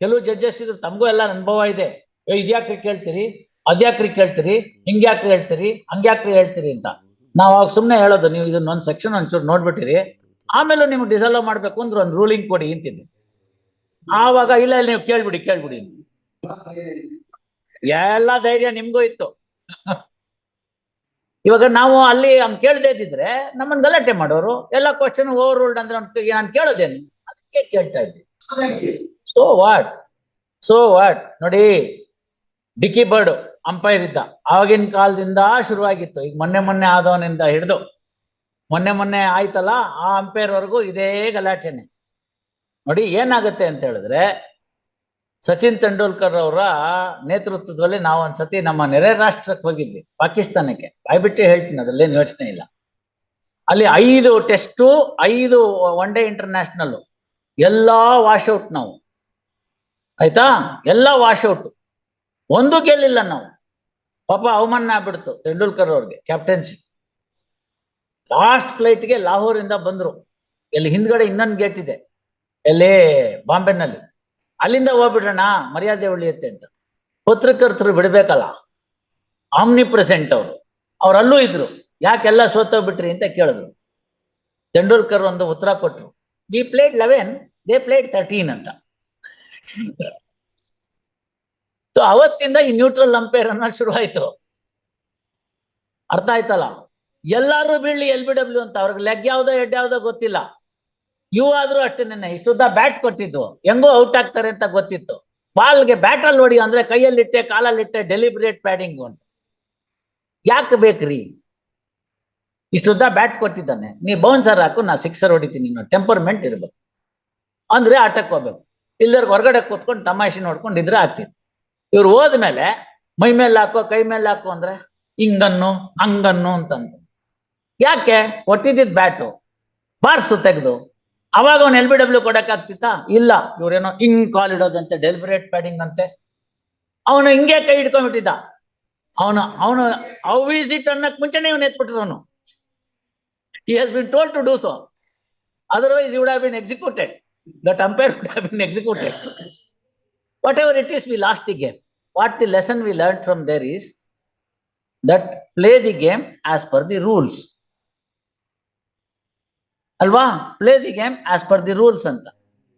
ಕೆಲವು ಜಡ್ಜಸ್ ಇದ್ರು, ತಮಗೂ ಎಲ್ಲ ಅನುಭವ ಇದೆ. ಏ, ಇದ್ಯಾಕ್ರಿ ಕೇಳ್ತೀರಿ? ಅದ್ಯಾಕ್ರಿ ಕೇಳ್ತೀರಿ? ಹಿಂಗ್ಯಾಕ್ರಿ ಹೇಳ್ತೀರಿ? ಹಂಗ್ಯಾಕ್ರಿ ಹೇಳ್ತೀರಿ ಅಂತ. ನಾವ್ ಅವಾಗ ಸುಮ್ನೆ ಹೇಳೋದು, ನೀವು ಇದನ್ನ ಒಂದ್ ಸೆಕ್ಷನ್ ಒಂಚೂರು ನೋಡ್ಬಿಟ್ಟಿರಿ. ಆಮೇಲೆ ನಿಮ್ಗೆ ಡಿಸಲ್ವ್ ಮಾಡ್ಬೇಕು ಅಂದ್ರೆ ಒಂದು ರೂಲಿಂಗ್ ಕೊಡಿ ಅಂತಿದ್ದೆ. ಆವಾಗ, ಇಲ್ಲ ಇಲ್ಲ, ನೀವು ಕೇಳ್ಬಿಡಿ ಕೇಳ್ಬಿಡಿ ಎಲ್ಲ ಧೈರ್ಯ ನಿಮ್ಗೂ ಇತ್ತು. ಇವಾಗ ನಾವು ಅಲ್ಲಿ ಹಂಗ್ ಕೇಳದೇ ಇದ್ದಿದ್ರೆ ನಮ್ಮನ್ನ ಗಲಾಟೆ ಮಾಡೋರು, ಎಲ್ಲ ಕ್ವಶನ್ ಓವರ್ ರೂಲ್ಡ್ ಅಂದ್ರೆ ನಾನು ಕೇಳೋದೇನು? ಅದಕ್ಕೆ ಕೇಳ್ತಾ ಇದ್ದೆ. ಸೊ ವಾಟ್ ಸೋ ವಾಟ್ ನೋಡಿ ಡಿಕ್ಕಿ ಬರ್ಡ್ ಅಂಪೈರ್ ಇದ್ದ. ಆವಾಗಿನ ಕಾಲದಿಂದ ಶುರುವಾಗಿತ್ತು. ಈಗ ಮೊನ್ನೆ ಮೊನ್ನೆ ಆದವನಿಂದ ಹಿಡಿದು, ಮೊನ್ನೆ ಮೊನ್ನೆ ಆಯ್ತಲ್ಲ, ಆ ಅಂಪೈರ್ ವರೆಗೂ ಇದೇ ಗಲಾಟೆನೆ. ನೋಡಿ, ಏನಾಗುತ್ತೆ ಅಂತ ಹೇಳಿದ್ರೆ, ಸಚಿನ್ ತೆಂಡೂಲ್ಕರ್ ಅವರ ನೇತೃತ್ವದಲ್ಲಿ ನಾವು ಒಂದ್ಸತಿ ನಮ್ಮ ನೆರೆ ರಾಷ್ಟ್ರಕ್ಕೆ ಹೋಗಿದ್ವಿ, ಪಾಕಿಸ್ತಾನಕ್ಕೆ. ಬಾಯ್ಬಿಟ್ಟೆ ಹೇಳ್ತೀನಿ ಅದರಲ್ಲೇನು ಯೋಚನೆ ಇಲ್ಲ. ಅಲ್ಲಿ ಐದು ಟೆಸ್ಟು ಐದು ಒನ್ ಡೇ ಇಂಟರ್ನ್ಯಾಷನಲ್ ಎಲ್ಲಾ ವಾಶ್ಔಟ್ ನಾವು. ಆಯ್ತಾ? ಎಲ್ಲ ವಾಶ್ಔಟ್ ಒಂದು ಗೆಲ್ಲಿಲ್ಲ ನಾವು. ಪಾಪ ಅವಮಾನ ಆಗ್ಬಿಡ್ತು ತೆಂಡೂಲ್ಕರ್ ಅವ್ರಿಗೆ, ಕ್ಯಾಪ್ಟನ್ಸಿ. ಲಾಸ್ಟ್ ಫ್ಲೈಟ್ಗೆ ಲಾಹೋರಿಂದ ಬಂದ್ರು. ಎಲ್ಲಿ ಹಿಂದ್ಗಡೆ ಇನ್ನೊಂದು ಗೇಟ್ ಇದೆ. ಎಲ್ಲಿ? ಬಾಂಬೆನಲ್ಲಿ. ಅಲ್ಲಿಂದ ಹೋಗ್ಬಿಡೋಣ ಮರ್ಯಾದೆ ಉಳಿಯುತ್ತೆ ಅಂತ. ಪತ್ರಕರ್ತರು ಬಿಡಬೇಕಲ್ಲ. ಆಮ್ನಿ ಪ್ರೆಸೆಂಟ್ ಅವರು. ಅವ್ರಲ್ಲೂ ಇದ್ರು. ಯಾಕೆಲ್ಲ ಸೋತೋಗ್ಬಿಟ್ರಿ ಅಂತ ಕೇಳಿದ್ರು. ತೆಂಡೂಲ್ಕರ್ ಒಂದು ಉತ್ತರ ಕೊಟ್ರು. ಈ plate eleven they played thirteen ಅಂತ. ಸೊ ಅವತ್ತಿಂದ ಈ ನ್ಯೂಟ್ರಲ್ ಅಂಪೇರ್ ಅನ್ನೋದು ಶುರು ಆಯ್ತು ಅರ್ಥ ಆಯ್ತಲ್ಲ? ಎಲ್ಲಾರು ಬೀಳ್ಲಿ ಎಲ್ ಬಿ ಡಬ್ಲ್ಯೂ ಅಂತ, ಅವ್ರಿಗೆ ಲೆಗ್ ಯಾವ್ದೋ ಹೆಡ್ ಯಾವ್ದೋ ಗೊತ್ತಿಲ್ಲ. ಇವು ಆದ್ರೂ ಅಷ್ಟೇನೆ ಇಷ್ಟುದ್ದ ಬ್ಯಾಟ್ ಕೊಟ್ಟಿದ್ದು. ಹೆಂಗೋ ಔಟ್ ಆಗ್ತಾರೆ ಅಂತ ಗೊತ್ತಿತ್ತು. ಬಾಲ್ಗೆ ಬ್ಯಾಟ್ ಅಲ್ಲಿ ಹೊಡಿ ಅಂದ್ರೆ ಕೈಯಲ್ಲಿಟ್ಟೆ, ಕಾಲಲ್ಲಿಟ್ಟೆ ಡೆಲಿಬ್ರೇಟ್ ಪ್ಯಾಡಿಂಗ್ ಅಂತ ಯಾಕೆ ಬೇಕ್ರಿ? ಇಷ್ಟುದ್ದ ಬ್ಯಾಟ್ ಕೊಟ್ಟಿದ್ದಾನೆ. ನೀ ಬೌನ್ಸರ್ ಹಾಕು, ನಾ ಸಿಕ್ಸರ್ ಹೊಡಿತೀನಿ. ಟೆಂಪರ್ಮೆಂಟ್ ಇರ್ಬೇಕು. ಅಂದ್ರೆ ಆಟಕ್ಕೆ ಹೋಗ್ಬೇಕು. ಇಲ್ದರ್ ಹೊರಗಡೆ ಕೂತ್ಕೊಂಡು ತಮಾಷೆ ನೋಡ್ಕೊಂಡು ಇದ್ರೆ ಆಗ್ತಿತ್ತು. ಇವ್ರು ಹೋದ್ಮೇಲೆ ಮೈ ಮೇಲೆ ಹಾಕೋ, ಕೈ ಮೇಲೆ ಹಾಕೋ ಅಂದ್ರೆ ಹಿಂಗನ್ನು, ಹಂಗನ್ನು ಅಂತಂದು ಯಾಕೆ? ಕೊಟ್ಟಿದ್ದಿದ್ ಬ್ಯಾಟು. ಬಾರ್ಸು ತೆಗೆದು. ಅವಾಗ ಅವ್ನು ಎಲ್ ಬಿ ಡಬ್ಲ್ಯೂ ಕೊಡಕ್ ಆಗ್ತಿತ್ತಾ? ಇಲ್ಲ. ಇವ್ರೇನೋ ಹಿಂಗ್ ಕಾಲ್ ಇಡೋದಂತೆ ಡೆಲಿಬರೇಟ್ ಪ್ಯಾಡಿಂಗ್ ಅಂತೆ. ಅವನು ಹಿಂಗೆ ಕೈ ಹಿಡ್ಕೊಂಡ್ಬಿಟ್ಟಿದ್ದ. ಅವನು ಅವನು ಹೌ ಈಸ್ ಇಟ್ ಅನ್ನಕ್ ಮುಂಚೆನೆ ಇವನು ಎತ್ಬಿಟ್ರು ಅವನು. Has been told to do so. Otherwise he would have been executed. That umpire would have been executed whatever it is we lost the game what the lesson we learned from there is that play the game as per the rules Alva, play the game as per the rules ಅಂತ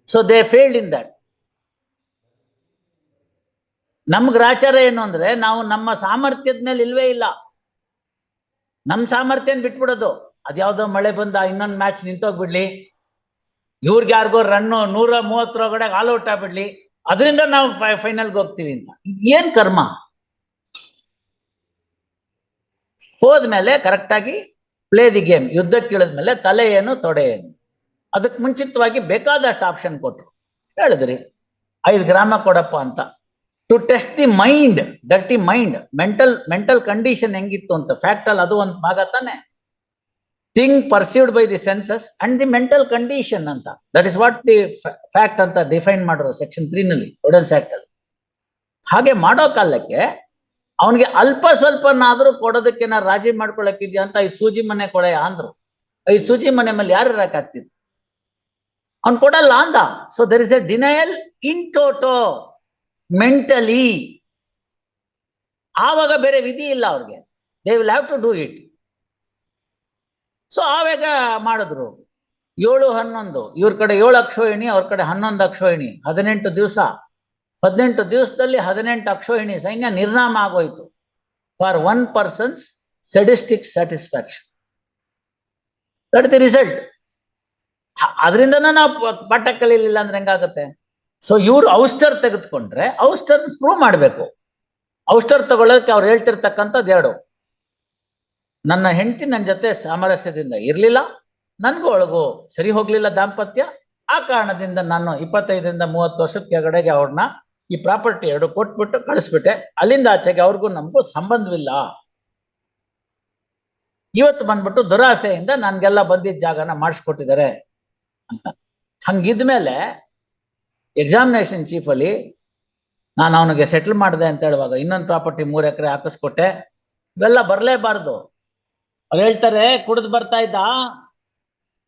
so they failed in that ನಮ್ ಗ್ರಾಚಾರ ಏನು ಅಂದ್ರೆ ನಾವು ನಮ್ಮ ಸಾಮರ್ಥ್ಯದ ಮೇಲೆ ಇಲ್ವೇ ಇಲ್ಲ ನಮ್ಮ ಸಾಮರ್ಥ್ಯನ ಬಿಟ್ಬಿಡೋದು ಅದ್ಯಾವುದೋ ಮಳೆ ಬಂದ ಇನ್ನೊಂದು ಮ್ಯಾಚ್ ನಿಂತೋಗ್ಬಿಡ್ಲಿ ಇವ್ರಿಗೆ ಯಾರಿಗೋ ರನ್ನು ನೂರ ಮೂವತ್ತರೊಳಗಡೆ ಆಲ್ ಔಟ್ ಆಗ್ಬಿಡ್ಲಿ. ಅದರಿಂದ ನಾವು ಫೈನಲ್ಗೆ ಹೋಗ್ತೀವಿ ಅಂತ. ಏನ್ ಕರ್ಮ? ಹೋದ್ಮೇಲೆ ಕರೆಕ್ಟ್ ಆಗಿ ಪ್ಲೇ ದಿ ಗೇಮ್ ಯುದ್ಧಕ್ಕೆ ಇಳಿದ್ಮೇಲೆ ತಲೆ ಏನು ತೊಡೆ ಏನು ಅದಕ್ಕೆ ಮುಂಚಿತವಾಗಿ ಬೇಕಾದಷ್ಟು ಆಪ್ಷನ್ ಕೊಟ್ರು. ಹೇಳಿದ್ರಿ. ಐದು ಗ್ರಾಮ ಕೊಡಪ್ಪ ಅಂತ. To test the mind dirty mind mental mental condition ಹೆಂಗಿತ್ತು ಅಂತ. ಫ್ಯಾಕ್ಟ್ ಅಲ್ಲಿ ಅದು ಒಂದು ಭಾಗ ತಾನೆ. Thing perceived by the senses and the mental condition ಅಂತ. That is what the fact ಅಂತ ಡಿಫೈನ್ ಮಾಡಿರೋ ಸೆಕ್ಷನ್ ತ್ರೀ ನಲ್ಲಿ ಒಡನ್ಸ್ ಆಕ್ಟ್ ಅಲ್ಲಿ. ಹಾಗೆ ಮಾಡೋ ಕಾಲಕ್ಕೆ ಅವನಿಗೆ ಅಲ್ಪ ಸ್ವಲ್ಪನಾದ್ರೂ ಕೊಡೋದಕ್ಕೆ ನಾ ರಾಜಿ ಮಾಡ್ಕೊಳಕ್ಕಿದ್ಯಾ ಅಂತ ಐದು ಸೂಜಿ ಮನೆ ಕೊಡೆ ಅಂದ್ರು. ಐದು ಸೂಜಿ ಮನೆ ಮೇಲೆ ಯಾರು ಇರಕ್ಕಾಗ್ತಿದ್ರು ಅವ್ನು ಕೊಡಲ್ಲ ಅಂದ. So there is a denial in toto mentally ಆವಾಗ ಬೇರೆ ವಿಧಿ ಇಲ್ಲ ಅವ್ರಿಗೆ. They will have to do it so ಆವೇಗ ಮಾಡಿದ್ರು. ಏಳು ಹನ್ನೊಂದು, ಇವ್ರ ಕಡೆ ಏಳು ಅಕ್ಷೋಹಿಣಿ, ಅವ್ರ ಕಡೆ ಹನ್ನೊಂದು ಅಕ್ಷೋಹಿಣಿ, ಹದಿನೆಂಟು ದಿವಸ. ಹದಿನೆಂಟು ದಿವಸದಲ್ಲಿ ಹದಿನೆಂಟು ಅಕ್ಷೋಹಿಣಿ ಸೈನ್ಯ ನಿರ್ನಾಮ ಆಗೋಯ್ತು. For one person's sadistic satisfaction. That the result ಅದರಿಂದ ನಾವು ಪಾಠ ಕಲೀಲಿಲ್ಲ ಅಂದ್ರೆ ಹೆಂಗಾಗುತ್ತೆ? ಸೊ ಇವ್ರು ಔಸ್ಟರ್ ತೆಗೆದುಕೊಂಡ್ರೆ ಔಸ್ಟರ್ ಪ್ರೂವ್ ಮಾಡಬೇಕು. ಔಸ್ಟರ್ ತಗೊಳ್ಳೋದಕ್ಕೆ ಅವ್ರು ಹೇಳ್ತಿರ್ತಕ್ಕಂಥದ್ದು ಎರಡು ನನ್ನ ಹೆಂಡತಿ ನನ್ನ ಜೊತೆ ಸಾಮರಸ್ಯದಿಂದ ಇರ್ಲಿಲ್ಲ, ನನಗೂ ಒಳಗೂ ಸರಿ ಹೋಗ್ಲಿಲ್ಲ ದಾಂಪತ್ಯ. ಆ ಕಾರಣದಿಂದ ನಾನು ಇಪ್ಪತ್ತೈದರಿಂದ ಮೂವತ್ತು ವರ್ಷದ ಕೆಳಗಡೆಗೆ ಅವ್ರನ್ನ ಈ ಪ್ರಾಪರ್ಟಿ ಎರಡು ಕೊಟ್ಬಿಟ್ಟು ಕಳಿಸ್ಬಿಟ್ಟೆ. ಅಲ್ಲಿಂದ ಆಚೆಗೆ ಅವ್ರಿಗೂ ನಮಗೂ ಸಂಬಂಧವಿಲ್ಲ. ಇವತ್ತು ಬಂದ್ಬಿಟ್ಟು ದುರಾಸೆಯಿಂದ ನನ್ಗೆಲ್ಲ ಬಂದಿದ್ದ ಜಾಗನ ಮಾಡಿಸ್ಕೊಟ್ಟಿದ್ದಾರೆ ಅಂತ. ಹಂಗಿದ್ಮೇಲೆ ಎಕ್ಸಾಮಿನೇಷನ್ ಚೀಫ್ ಅಲ್ಲಿ ನಾನು ಅವನಿಗೆ ಸೆಟ್ಲ್ ಮಾಡಿದೆ ಅಂತ ಹೇಳುವಾಗ ಇನ್ನೊಂದು ಪ್ರಾಪರ್ಟಿ ಮೂರ್ ಎಕರೆ ಹಾಕಿಸ್ಕೊಟ್ಟೆ. ಇವೆಲ್ಲ ಬರ್ಲೇಬಾರ್ದು. ಅವ್ರು ಹೇಳ್ತಾರೆ, ಕುಡಿದು ಬರ್ತಾ ಇದ್ದ?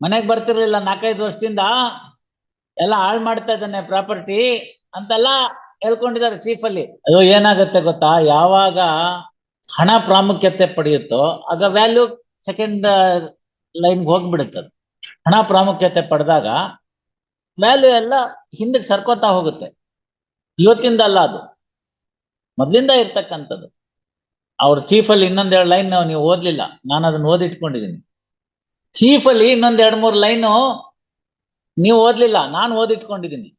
ಮನೆಗೆ ಬರ್ತಿರ್ಲಿಲ್ಲ ನಾಲ್ಕೈದು ವರ್ಷದಿಂದ? ಎಲ್ಲ ಹಾಳು ಮಾಡ್ತಾ ಇದ್ದಾನೆ ಪ್ರಾಪರ್ಟಿ ಅಂತೆಲ್ಲ ಹೇಳ್ಕೊಂಡಿದ್ದಾರೆ ಚೀಫ್ ಅಲ್ಲಿ ಅದು ಏನಾಗುತ್ತೆ ಗೊತ್ತಾ? ಯಾವಾಗ ಹಣ ಪ್ರಾಮುಖ್ಯತೆ ಪಡೆಯುತ್ತೋ, ಆಗ ವ್ಯಾಲ್ಯೂ ಸೆಕೆಂಡ್ ಲೈನ್ಗೆ ಹೋಗ್ಬಿಡುತ್ತೆ. ಹಣ ಪ್ರಾಮುಖ್ಯತೆ ಪಡೆದಾಗ ವ್ಯಾಲ್ಯೂ ಎಲ್ಲ ಹಿಂದಕ್ಕೆ ಸರ್ಕೋತಾ ಹೋಗುತ್ತೆ. ಇವತ್ತಿಂದ ಅಲ್ಲ ಅದು. ಮೊದಲಿಂದ ಇರ್ತಕ್ಕಂಥದ್ದು. ಅವ್ರ ಚೀಫ್ ಅಲ್ಲಿ ಇನ್ನೊಂದೆರಡು ಲೈನ್ ನೀವು ಓದ್ಲಿಲ್ಲ. ನಾನು ಅದನ್ನ ಓದಿಟ್ಕೊಂಡಿದ್ದೀನಿ ಚೀಫ್ ಅಲ್ಲಿ ಇನ್ನೊಂದ್ ಎರಡ್ ಮೂರ್ ಲೈನು ನೀವು ಓದ್ಲಿಲ್ಲ. ನಾನು ಓದಿಟ್ಕೊಂಡಿದ್ದೀನಿ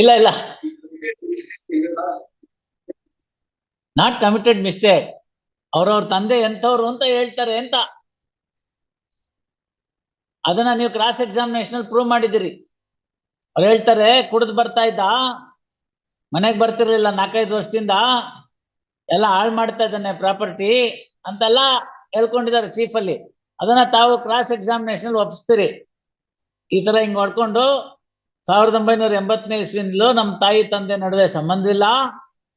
ಇಲ್ಲ ಇಲ್ಲ. ನಾಟ್ ಕಮಿಟೆಡ್ ಮಿಸ್ಟೇಕ್ ಅವ್ರವ್ರ ತಂದೆ ಎಂಥವ್ರು ಅಂತ ಹೇಳ್ತಾರೆ ಅಂತ. ಅದನ್ನ ನೀವು ಕ್ರಾಸ್ ಎಕ್ಸಾಮಿನೇಷನ್ ಪ್ರೂವ್ ಮಾಡಿದಿರಿ ಅವ್ರು ಹೇಳ್ತಾರೆ, ಕುಡಿದು ಬರ್ತಾ ಇದ್ದ. ಮನೆಗ್ ಬರ್ತಿರ್ಲಿಲ್ಲ ನಾಲ್ಕೈದು ವರ್ಷದಿಂದ. ಎಲ್ಲ ಹಾಳು ಮಾಡ್ತಾ ಇದ್ದಾನೆ ಪ್ರಾಪರ್ಟಿ ಅಂತೆಲ್ಲ ಹೇಳ್ಕೊಂಡಿದ್ದಾರೆ ಚೀಫ್ ಅಲ್ಲಿ. ಅದನ್ನ ತಾವು ಕ್ರಾಸ್ ಎಕ್ಸಾಮಿನೇಷನ್ ಒಪ್ಪಿಸ್ತೀರಿ ಈ ತರ ಹಿಂಗ್ ಹೊಡ್ಕೊಂಡು ಸಾವಿರದ ಒಂಬೈನೂರ ಎಂಬತ್ತನೇ ಇಸ್ವಿಂದಲೂ ನಮ್ಮ ತಾಯಿ ತಂದೆ ನಡುವೆ ಸಂಬಂಧವಿಲ್ಲ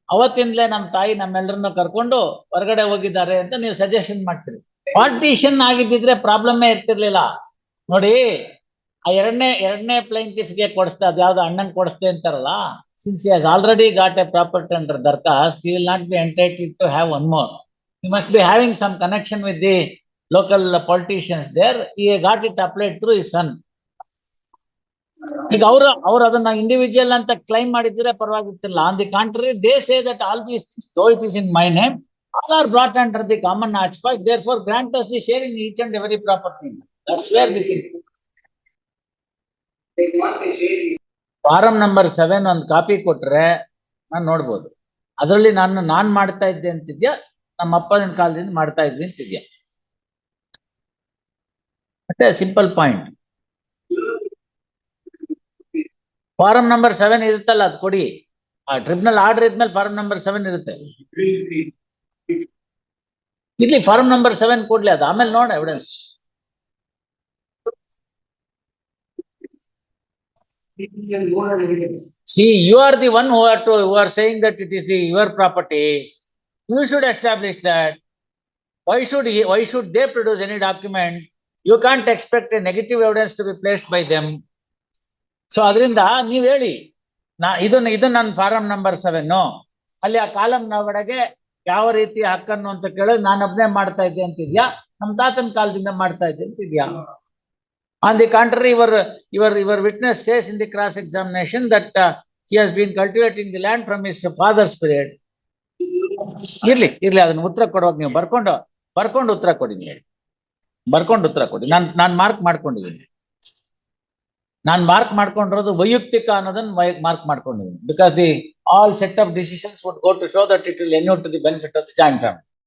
ಅವತ್ತಿಂದಲೇ ನಮ್ಮ ತಾಯಿ ನಮ್ಮೆಲ್ಲರನ್ನು ಕರ್ಕೊಂಡು ಹೊರಗಡೆ ಹೋಗಿದ್ದಾರೆ ಅಂತ ನೀವು ಸಜೆಷನ್ ಮಾಡ್ತೀರಿ. ಪಾರ್ಟಿಷನ್ ಆಗಿದ್ದಿದ್ರೆ ಪ್ರಾಬ್ಲಮ್ಮೇ ಇರ್ತಿರ್ಲಿಲ್ಲ. ನೋಡಿ, ಆ ಎರಡನೇ ಎರಡನೇ ಪ್ಲೈಂಟಿಫ್ಗೆ ಕೊಡಿಸ್ತಾ ಅದ್ಯಾವ್ದು ಅಣ್ಣಂಗೆ ಕೊಡಿಸ್ತೆ ಅಂತಾರಲ್ಲ since he has already got a property under ದರ್ಖಾಸ್ he will not be entitled to have one more. He must be having some connection with the local politicians there. He got it applied through his son. ಈಗ ಅವ್ರ ಅವ್ರು ಅದನ್ನ individual ಅಂತ claim ಮಾಡಿದ್ರೆ ಪರವಾಗಿರ್ತಿಲ್ಲ. On the contrary they say that all these things though it is in my name all are brought under the common hotchpot therefore grant us the share in each and every property that's where the things form number seven ಒಂದು copy ಕೊಟ್ರೆ ನಾನು ನೋಡ್ಬೋದು. ಅದರಲ್ಲಿ ನಾನು ನಾನ್ ಮಾಡ್ತಾ ಇದ್ದೆ ಅಂತಿದ್ಯಾ? ನಮ್ಮ ಅಪ್ಪನ ಕಾಲದಿಂದ ಮಾಡ್ತಾ ಇದ್ವಿ ಅಂತಿದ್ಯಾ? ಮತ್ತೆ simple point form number seven ಇರುತ್ತಲ್ಲ ಅದು ಕೊಡಿ. ಆ ಟ್ರಿಬ್ಯುನಲ್ ಆರ್ಡರ್ ಇದ್ಮೇಲೆ ಫಾರಂ ನಂಬರ್ ಸೆವೆನ್ ಇರುತ್ತೆ. ಇಲ್ಲಿ ಫಾರಂ ನಂಬರ್ ಸೆವೆನ್ ಕೊಡ್ಲಿ ಅದು. ಆಮೇಲೆ ನೋಡ evidence See, you are the one who are to, who are saying that it is the, your property. You should establish that. Why should he, why should they produce any document? You can't expect a negative evidence to be placed by them. So, Adrinda, ni ಹೇಳಿ Na ಇದನ್ನ ಇದು ನನ್ನ form number seven ಅಲ್ಲಿ ಆ kalam na ಯಾವ ರೀತಿ ಹಕ್ಕನ್ನು ಅಂತ ಕೇಳಿದ್ರೆ ನಾನು nabne ಮಾಡ್ತಾ ಇದ್ದೆ ಅಂತಿದ್ಯಾ ನಮ್ ತಾತನ ಕಾಲದಿಂದ ಮಾಡ್ತಾ on the your, your, your ಇವರ್ witness stays in cross cross that that he has been cultivating the land from his father's period. ಇರ್ಲಿ ಇರ್ಲಿ ಅದನ್ನ ಉತ್ತರ ಕೊಡುವಾಗ ನೀವು ಬರ್ಕೊಂಡು ಬರ್ಕೊಂಡು ಉತ್ತರ ಕೊಡಿ ನೀವು ಬರ್ಕೊಂಡು ಉತ್ತರ ಕೊಡಿ. ನಾನ್ ನಾನ್ ಮಾರ್ಕ್ ಮಾಡ್ಕೊಂಡಿದ್ದೀನಿ. ನಾನ್ ಮಾರ್ಕ್ ಮಾಡ್ಕೊಂಡಿರೋದು ವೈಯಕ್ತಿಕ ಅನ್ನೋದನ್ನ ಮಾರ್ಕ್ ಮಾಡ್ಕೊಂಡಿದ್ದೀನಿ. Because the all set of decisions would go to show that it will enure to the benefit of the joint family